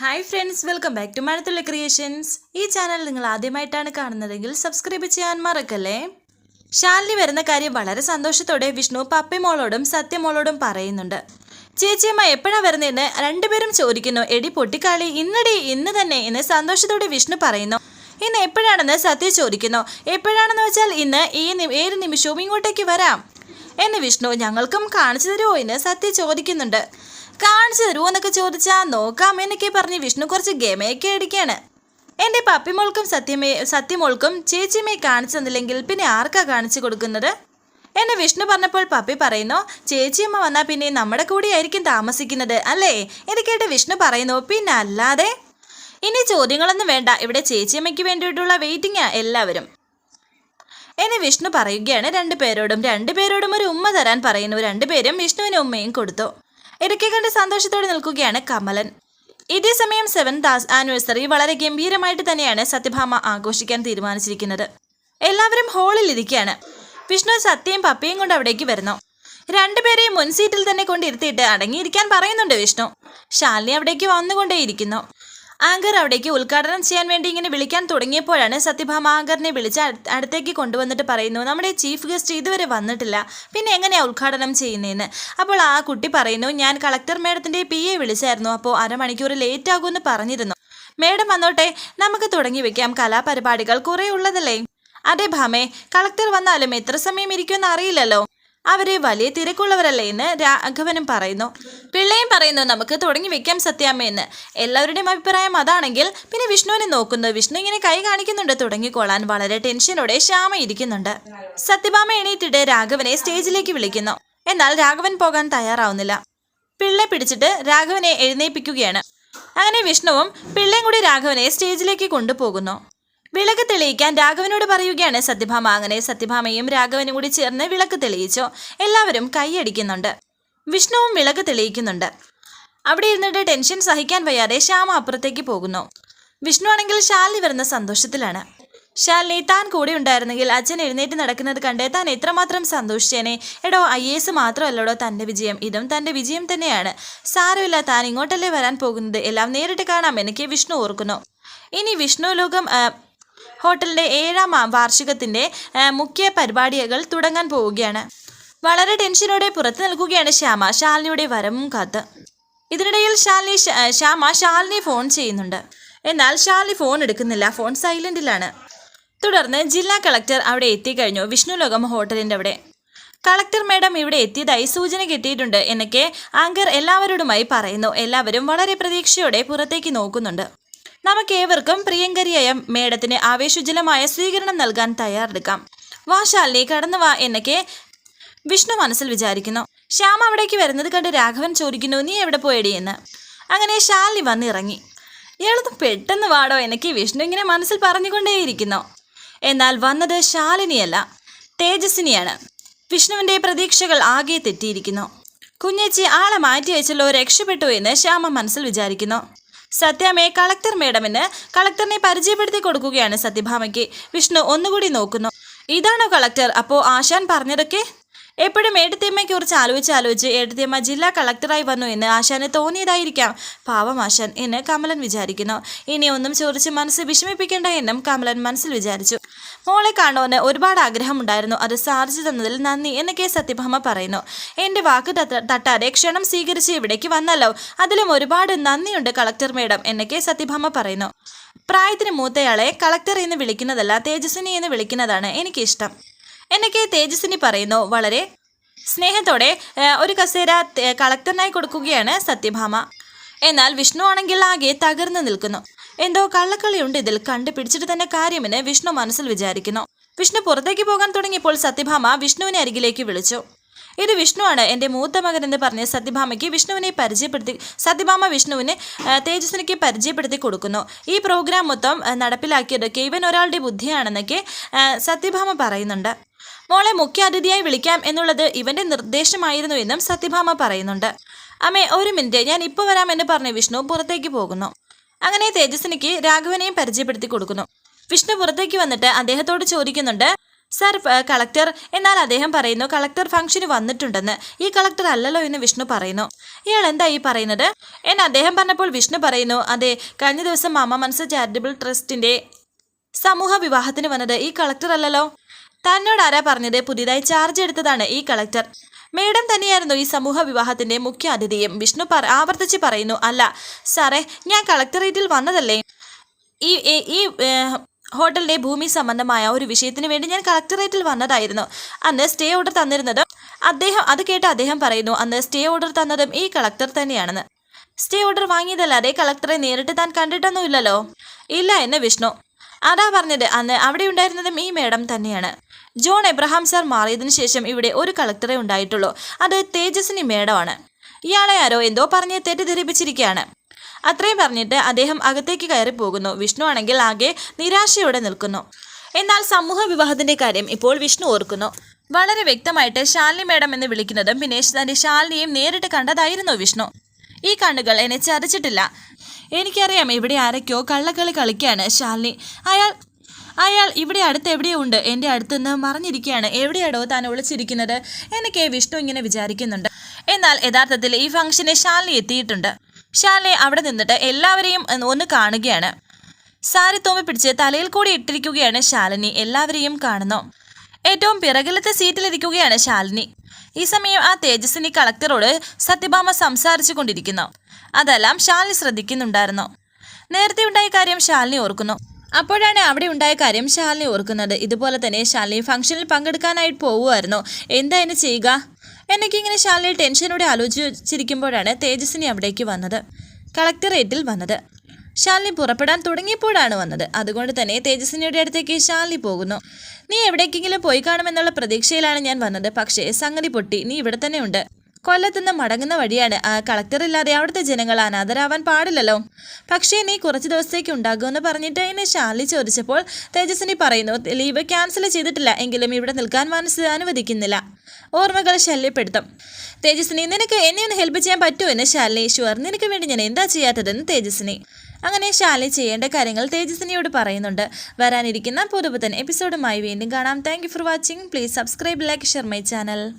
Hi friends welcome back to Mazhathulla creations ഈ channel നിങ്ങൾ ആദ്യമായിട്ടാണ് കാണുന്നതെങ്കിൽ സബ്സ്ക്രൈബ് ചെയ്യാൻ മറക്കല്ലേ? ശാലിനി വരുന്ന കാര്യം വളരെ സന്തോഷത്തോടെ വിഷ്ണു പപ്പിമോളോടും സത്യമോളോടും പറയുന്നുണ്ട്. ചേച്ചിയമ്മ എപ്പോഴാണ് വരുന്നതെന്ന് രണ്ടുപേരും ചോദിക്കുന്നു. എടി പൊട്ടിക്കാളി ഇന്നടി ഇന്ന് തന്നെ എന്ന് സന്തോഷത്തോടെ വിഷ്ണു പറയുന്നു. ഇന്ന് എപ്പോഴാണെന്ന് സത്യ ചോദിക്കുന്നു. എപ്പോഴാണെന്ന് വെച്ചാൽ ഇന്ന് ഈ ഏത് നിമിഷവും ഇങ്ങോട്ടേക്ക് വരാം. എന്ന് വിഷ്ണു ഞങ്ങൾക്കും കാണിച്ചു തരുമോ എന്ന് സത്യ ചോദിക്കുന്നുണ്ട്. കാണിച്ചു തരുമോ എന്നൊക്കെ ചോദിച്ചാൽ നോക്കാം എന്നൊക്കെ പറഞ്ഞ് വിഷ്ണു കുറച്ച് ഗമയൊക്കെ അടിക്കാണ്. എന്റെ പപ്പിമോൾക്കും സത്യമേ സത്യമോൾക്കും ചേച്ചിയമ്മയെ കാണിച്ചു തന്നില്ലെങ്കിൽ പിന്നെ ആർക്കാ കാണിച്ചു കൊടുക്കുന്നത്? എന്നെ വിഷ്ണു പറഞ്ഞപ്പോൾ പപ്പി പറയുന്നു ചേച്ചിയമ്മ വന്നാൽ പിന്നെ നമ്മുടെ കൂടെയായിരിക്കും താമസിക്കുന്നത് അല്ലേ? ഇത് കേട്ട് വിഷ്ണു പറയുന്നു പിന്നെ അല്ലാതെ? ഇനി ചോദ്യങ്ങളൊന്നും വേണ്ട ഇവിടെ ചേച്ചിയമ്മയ്ക്ക് വേണ്ടിയിട്ടുള്ള വെയിറ്റിംഗാ എല്ലാവരും. എന്നെ വിഷ്ണു പറയുകയാണ് രണ്ടുപേരോടും രണ്ടുപേരോടും ഒരു ഉമ്മ തരാൻ പറയുന്നു രണ്ടുപേരും വിഷ്ണുവിന് ഉമ്മയും കൊടുത്തു. ഇതൊക്കെ കണ്ട് സന്തോഷത്തോടെ നിൽക്കുകയാണ് കമലൻ. ഇതേ സമയം സെവൻത് ആനിവേഴ്സറി വളരെ ഗംഭീരമായിട്ട് തന്നെയാണ് സത്യഭാമ ആഘോഷിക്കാൻ തീരുമാനിച്ചിരിക്കുന്നത്. എല്ലാവരും ഹാളിൽ ഇരിക്കുകയാണ്. വിഷ്ണു സത്യയും പപ്പയും കൊണ്ട് അവിടേക്ക് വരുന്നു. രണ്ടുപേരെയും മുൻസീറ്റിൽ തന്നെ കൊണ്ടിരുത്തിയിട്ട് അടങ്ങിയിരിക്കാൻ പറയുന്നുണ്ട് വിഷ്ണു. ശാലിനി അവിടേക്ക് വന്നുകൊണ്ടേയിരിക്കുന്നു. ആങ്കർ അവിടേക്ക് ഉദ്ഘാടനം ചെയ്യാൻ വേണ്ടി ഇങ്ങനെ വിളിക്കാൻ തുടങ്ങിയപ്പോഴാണ് സത്യഭാമ ആങ്കറിനെ വിളിച്ച് അടുത്തേക്ക് കൊണ്ടുവന്നിട്ട് പറയുന്നു നമ്മുടെ ചീഫ് ഗസ്റ്റ് ഇതുവരെ വന്നിട്ടില്ല. പിന്നെ എങ്ങനെയാ ഉദ്ഘാടനം ചെയ്യുന്നതെന്ന് അപ്പോൾ ആ കുട്ടി പറയുന്നു ഞാൻ കളക്ടർ മേഡത്തിന്റെ പി എ വിളിച്ചായിരുന്നു അപ്പോൾ അരമണിക്കൂർ ലേറ്റ് ആകുമെന്ന് പറഞ്ഞിരുന്നു. മേഡം വന്നോട്ടെ നമുക്ക് തുടങ്ങി വെക്കാം. കലാപരിപാടികൾ കുറേ ഉള്ളതല്ലേ? അതെ ഭാമേ കളക്ടർ വന്നാലും എത്ര സമയം ഇരിക്കുമെന്ന് അറിയില്ലല്ലോ. അവരെ വലിയ തിരക്കുള്ളവരല്ലേ എന്ന് രാഘവനും പറയുന്നു. പിള്ളയും പറയുന്നു നമുക്ക് തുടങ്ങി വെക്കാം സത്യാമ്മയെന്ന് എല്ലാവരുടെയും അഭിപ്രായം അതാണെങ്കിൽ പിന്നെ വിഷ്ണുവിനെ നോക്കുന്നു. വിഷ്ണു ഇങ്ങനെ കൈ കാണിക്കുന്നുണ്ട്. തുടങ്ങിക്കോളാൻ വളരെ ടെൻഷനോടെ ശ്യാമ ഇരിക്കുന്നുണ്ട്. സത്യഭാമ എണീറ്റിട്ട് രാഘവനെ സ്റ്റേജിലേക്ക് വിളിക്കുന്നു. എന്നാൽ രാഘവൻ പോകാൻ തയ്യാറാവുന്നില്ല. പിള്ളെ പിടിച്ചിട്ട് രാഘവനെ എഴുന്നേൽപ്പിക്കുകയാണ്. അങ്ങനെ വിഷ്ണുവും പിള്ളയും കൂടി രാഘവനെ സ്റ്റേജിലേക്ക് കൊണ്ടുപോകുന്നു. വിളക്ക് തെളിയിക്കാൻ രാഘവനോട് പറയുകയാണ് സത്യഭാമ. അങ്ങനെ സത്യഭാമയും രാഘവനും കൂടി ചേർന്ന് വിളക്ക് തെളിയിച്ചു. എല്ലാവരും കൈയടിക്കുന്നുണ്ട്. വിഷ്ണുവും വിളക്ക് തെളിയിക്കുന്നുണ്ട്. അവിടെ ഇരുന്നിട്ട് ടെൻഷൻ സഹിക്കാൻ വയ്യാതെ ശ്യാമ അപ്പുറത്തേക്ക് പോകുന്നു. വിഷ്ണു ആണെങ്കിൽ ശാലിനി വരുന്ന സന്തോഷത്തിലാണ്. ശാലിനി താൻ കൂടെ ഉണ്ടായിരുന്നെങ്കിൽ അച്ഛൻ എഴുന്നേറ്റ് നടക്കുന്നത് കണ്ട് താൻ എത്രമാത്രം സന്തോഷിച്ചേനെ. എടോ ഐ എസ് മാത്രമല്ലടോ തന്റെ വിജയം. ഇതും തന്റെ വിജയം തന്നെയാണ്. സാരമില്ല താൻ ഇങ്ങോട്ടല്ലേ വരാൻ പോകുന്നത്. എല്ലാം നേരിട്ട് കാണാം എനിക്ക് വിഷ്ണു ഓർക്കുന്നു. ഇനി വിഷ്ണു ലോകം ആ, ഹോട്ടലിന്റെ ഏഴാം വാർഷികത്തിന്റെ മുഖ്യ പരിപാടികൾ തുടങ്ങാൻ പോവുകയാണ്. വളരെ ടെൻഷനോടെ പുറത്തു നിൽക്കുകയാണ് ശ്യാമ. ശാലിനിയുടെ വരവും കാത്ത്. ഇതിനിടയിൽ ശാലിനി ശ്യാമ ശാലിനി ഫോൺ ചെയ്യുന്നുണ്ട്. എന്നാൽ ശാലിനി ഫോൺ എടുക്കുന്നില്ല. ഫോൺ സൈലന്റിലാണ് തുടർന്ന് ജില്ലാ കളക്ടർ അവിടെ എത്തിക്കഴിഞ്ഞു. വിഷ്ണു ലോകം ഹോട്ടലിന്റെ അവിടെ. കളക്ടർ മേഡം ഇവിടെ എത്തിയതായി സൂചന കിട്ടിയിട്ടുണ്ട് എന്നൊക്കെ ആങ്കർ എല്ലാവരോടുമായി പറയുന്നു. എല്ലാവരും വളരെ പ്രതീക്ഷയോടെ പുറത്തേക്ക് നോക്കുന്നുണ്ട്. നമുക്കേവർക്കും പ്രിയങ്കരിയായ മേഡത്തിന് ആവേശുജലമായ സ്വീകരണം നൽകാൻ തയ്യാറെടുക്കാം. വാ ശാലിനി കടന്നു വാ എന്നൊക്കെ വിഷ്ണു മനസ്സിൽ വിചാരിക്കുന്നു. ശ്യാം അവിടേക്ക് വരുന്നത് കണ്ട് രാഘവൻ ചോദിക്കുന്നു നീ എവിടെ പോയടി? എന്ന്. അങ്ങനെ ശാലിനി വന്നിറങ്ങി. ഇയാളത് പെട്ടെന്ന് വാടോ എന്നൊക്കെ വിഷ്ണു ഇങ്ങനെ മനസ്സിൽ പറഞ്ഞുകൊണ്ടേയിരിക്കുന്നു. എന്നാൽ വന്നത് ശാലിനിയല്ല തേജസ്വിനിയാണ് വിഷ്ണുവിന്റെ പ്രതീക്ഷകൾ ആകെ തെറ്റിയിരിക്കുന്നു. കുഞ്ഞേച്ചി ആളെ മാറ്റി വെച്ചല്ലോ രക്ഷപ്പെട്ടു എന്ന് ശ്യാമ മനസ്സിൽ വിചാരിക്കുന്നു. സത്യാമ്മയെ കളക്ടർ മേഡമിന് കളക്ടറിനെ പരിചയപ്പെടുത്തി കൊടുക്കുകയാണ് സത്യഭാമയ്ക്ക്. വിഷ്ണു ഒന്നുകൂടി നോക്കുന്നു. ഇതാണോ കളക്ടർ? അപ്പോൾ ആശാൻ പറഞ്ഞതൊക്കെ? എപ്പോഴും ഏട്ടത്തിയമ്മയെ കുറിച്ച് ആലോചിച്ച് ആലോചിച്ച് ഏട്ടത്തിയമ്മ ജില്ലാ കളക്ടറായി വന്നു എന്ന് ആശാന് തോന്നിയതായിരിക്കാം. പാവം ആശാൻ എന്ന് കമലൻ വിചാരിക്കുന്നു. ഇനിയൊന്നും ചോദിച്ച് മനസ്സ് വിഷമിപ്പിക്കേണ്ട എന്നും കമലൻ മനസ്സിൽ വിചാരിച്ചു. മോളെ കാണുമെന്ന് ഒരുപാട് ആഗ്രഹമുണ്ടായിരുന്നു. അത് സാധിച്ചു തന്നതിൽ നന്ദി എന്ന് കെ സത്യഭാമ പറയുന്നു. എന്റെ വാക്ക് തട്ട- തട്ടാതെ ക്ഷണം സ്വീകരിച്ച് ഇവിടേക്ക് വന്നല്ലോ. അതിലും ഒരുപാട് നന്ദിയുണ്ട് കളക്ടർ മേഡം എന്ന് കെ സത്യഭാമ പറയുന്നു. പ്രായത്തിന് മൂത്തയാളെ കളക്ടർ എന്ന് വിളിക്കുന്നതല്ല തേജസ്വിനി എന്ന് വിളിക്കുന്നതാണ് എനിക്കിഷ്ടം. എന്നൊക്കെ തേജസ്വിനി പറയുന്നു വളരെ സ്നേഹത്തോടെ ഒരു കസേര കളക്ടറിനായി കൊടുക്കുകയാണ് സത്യഭാമ. എന്നാൽ വിഷ്ണു ആണെങ്കിൽ ആകെ തകർന്നു നിൽക്കുന്നു. എന്തോ കള്ളക്കളിയുണ്ട് ഇതിൽ. കണ്ടുപിടിച്ചിട്ട് തന്നെ കാര്യമെന്ന് വിഷ്ണു മനസ്സിൽ വിചാരിക്കുന്നു. വിഷ്ണു പുറത്തേക്ക് പോകാൻ തുടങ്ങിയപ്പോൾ സത്യഭാമ വിഷ്ണുവിനെ അരികിലേക്ക് വിളിച്ചു. ഇത് വിഷ്ണുവാണ് എന്റെ മൂത്ത മകൻ എന്ന് പറഞ്ഞ് സത്യഭാമയ്ക്ക് വിഷ്ണുവിനെ പരിചയപ്പെടുത്തി സത്യഭാമ വിഷ്ണുവിനെ തേജസ്വിനിക്ക് പരിചയപ്പെടുത്തി കൊടുക്കുന്നു. ഈ പ്രോഗ്രാം മൊത്തം നടപ്പിലാക്കിയത് ഇവൻ ഒരാളുടെ ബുദ്ധിയാണെന്നൊക്കെ സത്യഭാമ പറയുന്നുണ്ട്. മോളെ മുഖ്യ അതിഥിയായി വിളിക്കാം എന്നുള്ളത് ഇവന്റെ നിർദ്ദേശമായിരുന്നു എന്നും സത്യഭാമ പറയുന്നുണ്ട്. അമ്മേ ഒരു മിനിറ്റ്. ഞാൻ ഇപ്പോൾ വരാമെന്ന് പറഞ്ഞ് വിഷ്ണു പുറത്തേക്ക് പോകുന്നു. അങ്ങനെ തേജസ്വിനിക്ക് രാഘവനെയും പരിചയപ്പെടുത്തി കൊടുക്കുന്നു. വിഷ്ണു പുറത്തേക്ക് വന്നിട്ട് അദ്ദേഹത്തോട് ചോദിക്കുന്നുണ്ട് സർ കളക്ടർ എന്നാൽ അദ്ദേഹം പറയുന്നു കളക്ടർ ഫംഗ്ഷന് വന്നിട്ടുണ്ടെന്ന്. ഈ കളക്ടർ അല്ലല്ലോ എന്ന് വിഷ്ണു പറയുന്നു. ഇയാൾ എന്താ ഈ പറയുന്നത്? എന്ന് അദ്ദേഹം പറഞ്ഞപ്പോൾ വിഷ്ണു പറയുന്നു അതെ കഴിഞ്ഞ ദിവസം മാമ മനസ്സ് ചാരിറ്റബിൾ ട്രസ്റ്റിന്റെ സമൂഹ വിവാഹത്തിന് വന്നത് ഈ കളക്ടർ അല്ലല്ലോ. തന്നോട് ആരാ പറഞ്ഞത്? പുതിയതായി ചാർജ് എടുത്തതാണ് ഈ കളക്ടർ. മേഡം തന്നെയായിരുന്നു ഈ സമൂഹ വിവാഹത്തിന്റെ മുഖ്യ അതിഥിയും. വിഷ്ണു പറ ആവർത്തിച്ച് പറയുന്നു അല്ല സാറേ ഞാൻ കളക്ടറേറ്റിൽ വന്നതല്ലേ? ഈ ഈ- ഹോട്ടലിന്റെ ഭൂമി സംബന്ധമായ ഒരു വിഷയത്തിന് വേണ്ടി ഞാൻ കളക്ടറേറ്റിൽ വന്നതായിരുന്നു. അന്ന് സ്റ്റേ ഓർഡർ തന്നിരുന്നത് അദ്ദേഹം അത് കേട്ട് അദ്ദേഹം പറയുന്നു അന്ന് സ്റ്റേ ഓർഡർ തന്നതും ഈ കളക്ടർ തന്നെയാണെന്ന്. സ്റ്റേ ഓർഡർ വാങ്ങിയതല്ലാതെ കളക്ടറെ നേരിട്ട് താൻ കണ്ടിട്ടൊന്നുമില്ലല്ലോ? ഇല്ല എന്ന് വിഷ്ണു. അതാ പറഞ്ഞത് അന്ന് അവിടെ ഉണ്ടായിരുന്നതും ഈ മേഡം തന്നെയാണ്. ജോൺ എബ്രഹാം സാർ മാറിയതിനു ശേഷം ഇവിടെ ഒരു കളക്ടറെ ഉണ്ടായിട്ടുള്ളൂ. അത് തേജസ്വിനി മേഡമാണ്. ഇയാളെ ആരോ എന്തോ പറഞ്ഞ് തെറ്റിദ്ധരിപ്പിച്ചിരിക്കുകയാണ്. അത്രയും പറഞ്ഞിട്ട് അദ്ദേഹം അകത്തേക്ക് കയറി പോകുന്നു. വിഷ്ണു ആണെങ്കിൽ ആകെ നിരാശയോടെ നിൽക്കുന്നു. എന്നാൽ സമൂഹ വിവാഹത്തിന്റെ കാര്യം ഇപ്പോൾ വിഷ്ണു ഓർക്കുന്നു. വളരെ വ്യക്തമായിട്ട് ശാലിനി മേഡം എന്ന് വിളിക്കുന്നതും പിന്നെ തന്റെ ശാലിനിയും നേരിട്ട് കണ്ടതായിരുന്നു വിഷ്ണു. ഈ കണ്ണുകൾ എന്നെ ചതച്ചിട്ടില്ല. എനിക്കറിയാം ഇവിടെ ആരൊക്കെയോ കള്ളക്കളി കളിക്കുകയാണ് ശാലിനി. അയാൾ അയാൾ ഇവിടെ അടുത്ത് എവിടെയോ ഉണ്ട് എന്റെ അടുത്തുനിന്ന് മറിഞ്ഞിരിക്കുകയാണ് എവിടെയാടോ താൻ ഒളിച്ചിരിക്കുന്നത്? എന്നൊക്കെ വിഷ്ണു ഇങ്ങനെ വിചാരിക്കുന്നുണ്ട്. എന്നാൽ യഥാർത്ഥത്തിൽ ഈ ഫംഗ്ഷന് ശാലിനി എത്തിയിട്ടുണ്ട്. ശാലിനി അവിടെ നിന്നിട്ട് എല്ലാവരെയും ഒന്ന് കാണുകയാണ്. സാരി തോമ്പി പിടിച്ച് തലയിൽ കൂടി ഇട്ടിരിക്കുകയാണ് ശാലിനി. എല്ലാവരെയും കാണുന്നു. ഏറ്റവും പിറകിലത്തെ സീറ്റിലിരിക്കുകയാണ് ശാലിനി. ഈ സമയം ആ തേജസ്വിനി കളക്ടറോട് സത്യഭാമ സംസാരിച്ചു കൊണ്ടിരിക്കുന്നു. അതെല്ലാം ശാലിനി ശ്രദ്ധിക്കുന്നുണ്ടായിരുന്നു. നേരത്തെ ഉണ്ടായ കാര്യം ശാലിനി ഓർക്കുന്നു. അപ്പോഴാണ് അവിടെ ഉണ്ടായ കാര്യം ശാലിനി ഓർക്കുന്നത്. ഇതുപോലെ തന്നെ ശാലിനി ഫംഗ്ഷനിൽ പങ്കെടുക്കാനായിട്ട് പോവുമായിരുന്നു. എന്താ എന്നെ ചെയ്യുക? എനിക്കിങ്ങനെ ശാലിനി ടെൻഷനോടെ ആലോചിച്ചിരിക്കുമ്പോഴാണ് തേജസ്വിനി അവിടേക്ക് വന്നത്. കളക്ടറേറ്റിൽ വന്നത്. ശാലിനി പുറപ്പെടാൻ തുടങ്ങിയപ്പോഴാണ് വന്നത്. അതുകൊണ്ട് തന്നെ തേജസ്വിനിയുടെ അടുത്തേക്ക് ശാലിനി പോകുന്നു. നീ എവിടേക്കെങ്കിലും പോയി കാണുമെന്നുള്ള പ്രതീക്ഷയിലാണ് ഞാൻ വന്നത്. പക്ഷേ സംഗതി പൊട്ടി. നീ ഇവിടെ തന്നെ ഉണ്ട്. കൊല്ലത്തുനിന്ന് മടങ്ങുന്ന വഴിയാണ്. കളക്ടർ ഇല്ലാതെ അവിടുത്തെ ജനങ്ങൾ അനാഥരാവാൻ പാടില്ലല്ലോ. പക്ഷേ നീ കുറച്ച് ദിവസത്തേക്ക് ഉണ്ടാകുമെന്ന് പറഞ്ഞിട്ട് എന്നെ ഷാർലി ചോദിച്ചപ്പോൾ തേജസ്വിനി പറയുന്നു ലീവ് ക്യാൻസൽ ചെയ്തിട്ടില്ല എങ്കിലും ഇവിടെ നിൽക്കാൻ മനസ്സ് അനുവദിക്കുന്നില്ല. ഓർമ്മകൾ ശല്യപ്പെടുത്തും. തേജസ്വിനി നിനക്ക് എന്നെ ഒന്ന് ഹെൽപ്പ് ചെയ്യാൻ പറ്റുമോ എന്ന് ഷാർലി. ഷുവർ നിനക്ക് വേണ്ടി ഞാൻ എന്താ ചെയ്യാത്തതെന്ന് തേജസ്വിനി. അങ്ങനെ ശാലി ചെയ്യേണ്ട കാര്യങ്ങൾ തേജസ്വിനിയോട് പറയുന്നുണ്ട്. വരാനിരിക്കുന്ന പുതുപുത്തൻ എപ്പിസോഡുമായി വീണ്ടും കാണാം. Thank for watching please subscribe like share my channel